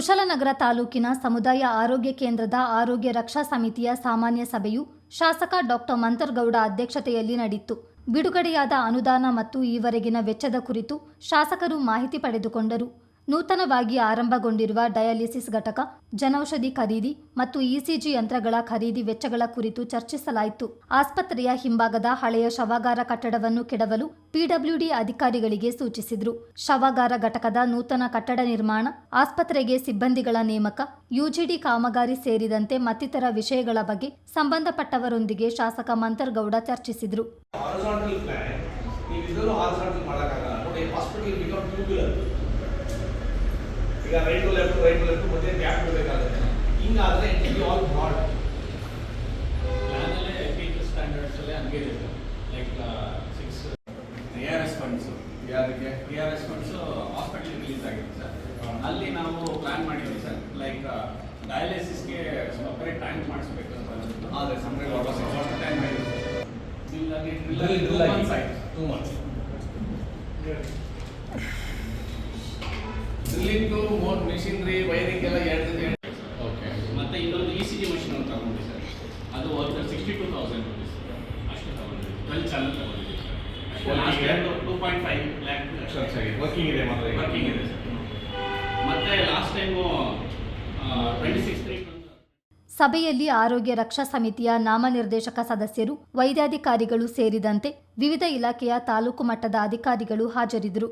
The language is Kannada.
ಕುಶಲನಗರ ತಾಲೂಕಿನ ಸಮುದಾಯ ಆರೋಗ್ಯ ಕೇಂದ್ರದ ಆರೋಗ್ಯ ರಕ್ಷಾ ಸಮಿತಿಯ ಸಾಮಾನ್ಯ ಸಭೆಯು ಶಾಸಕ ಡಾಕ್ಟರ್ ಮಂತರ್ಗೌಡ ಅಧ್ಯಕ್ಷತೆಯಲ್ಲಿ ನಡೆಯಿತು. ಬಿಡುಗಡೆಯಾದ ಅನುದಾನ ಮತ್ತು ಈವರೆಗಿನ ವೆಚ್ಚದ ಕುರಿತು ಶಾಸಕರು ಮಾಹಿತಿ ಪಡೆದುಕೊಂಡರು. ನೂತನವಾಗಿ ಆರಂಭಗೊಂಡಿರುವ ಡಯಾಲಿಸಿಸ್ ಘಟಕ, ಜನೌಷಧಿ ಖರೀದಿ ಮತ್ತು ಇಸಿಜಿ ಯಂತ್ರಗಳ ಖರೀದಿ ವೆಚ್ಚಗಳ ಕುರಿತು ಚರ್ಚಿಸಲಾಯಿತು. ಆಸ್ಪತ್ರೆಯ ಹಿಂಭಾಗದ ಹಳೆಯ ಶವಾಗಾರ ಕಟ್ಟಡವನ್ನು ಕೆಡವಲು ಪಿಡಬ್ಲ್ಯೂಡಿ ಅಧಿಕಾರಿಗಳಿಗೆ ಸೂಚಿಸಿದ್ರು. ಶವಾಗಾರ ಘಟಕದ ನೂತನ ಕಟ್ಟಡ ನಿರ್ಮಾಣ, ಆಸ್ಪತ್ರೆಗೆ ಸಿಬ್ಬಂದಿಗಳ ನೇಮಕ, ಯುಜಿಡಿ ಕಾಮಗಾರಿ ಸೇರಿದಂತೆ ಮತ್ತಿತರ ವಿಷಯಗಳ ಬಗ್ಗೆ ಸಂಬಂಧಪಟ್ಟವರೊಂದಿಗೆ ಶಾಸಕ ಮಂತರ್ಗೌಡ ಚರ್ಚಿಸಿದ್ರು. ಹಾಸ್ಪಿಟಲ್ ಈಗ right to left right to left ಮತ್ತೆ ಗ್ಯಾಪ್ ಬಿಡಬೇಕಾಗುತ್ತೆ ಹಿಂಗಾದ್ರೆ ಇಟ್ ಬಿ ಆಲ್ ಬ್ರಾಡ್ ಪ್ಲಾನಲ್ಲೇ ಟೀಚರ್ ಸ್ಟ್ಯಾಂಡರ್ಡ್ಸ್ ಅಲ್ಲಿ ಹಂಗೆ ಇದೆ sir like six A R S funds ಯಾರಿಗೆ A R S funds hospital release ಆಗಿದೆ ಸರ್. ಅಲ್ಲಿ ನಾವು ಪ್ಲಾನ್ ಮಾಡಿದ್ವಿ ಸರ್. ಲೈಕ್ ಡಯಾಲಿಸಿಸ್ಗೆ ಸಪರೇಟ್ ಟ್ಯಾಂಕ್ ಮಾಡಿಸ್ಬೇಕು ಅಂತ ಆದರೆ ಸಪ್ರೇಟ್ ವಾಟರ್ ಟ್ಯಾಂಕ್ ಮಾಡಿದ್ವಿ. ಬಿಲ್ ಆಗಿ ಟೂ months ಆಯ್ತು. ಟೂ ಮಂತ್ಸ್ ಡ್ರಿಲ್ಲಿಂಗು ಮೋಟ್ ಮಿಷಿನ್ರಿ ವೈರಿಂಗ್ ಎಲ್ಲ ಎರಡು ಓಕೆ ಮತ್ತೆ ಇನ್ನೊಂದು ಇ ಸಿ ಜಿ ಮಷಿನ್ ಅಂತ ತಗೊಂಡಿದ್ವಿ ಸರ್. ಅದು ಒಂದು ಸಿಕ್ಸ್ಟಿ ಟೂ ತೌಸಂಡ್ ರುಪೀಸ್ ಅಷ್ಟು ತಗೊಂಡಿದ್ದೆ ಟ್ವೆಲ್ ಚಾನಲ್ ತಗೊಂಡಿದ್ದೆ sir two point five lakh ಸರಿ ವರ್ಕಿಂಗ್ ಇದೆ ಮಾತ್ರ ವರ್ಕಿಂಗ್ ಇದೆ ಸರ್. ಮತ್ತೆ last time twenty six three ಸಭೆಯಲ್ಲಿ ಆರೋಗ್ಯ ರಕ್ಷಾ ಸಮಿತಿಯ ನಾಮನಿರ್ದೇಶಕ ಸದಸ್ಯರು ವೈದ್ಯಾಧಿಕಾರಿಗಳು ಸೇರಿದಂತೆ ವಿವಿಧ ಇಲಾಖೆಯ ತಾಲೂಕು ಮಟ್ಟದ ಅಧಿಕಾರಿಗಳು ಹಾಜರಿದ್ದರು.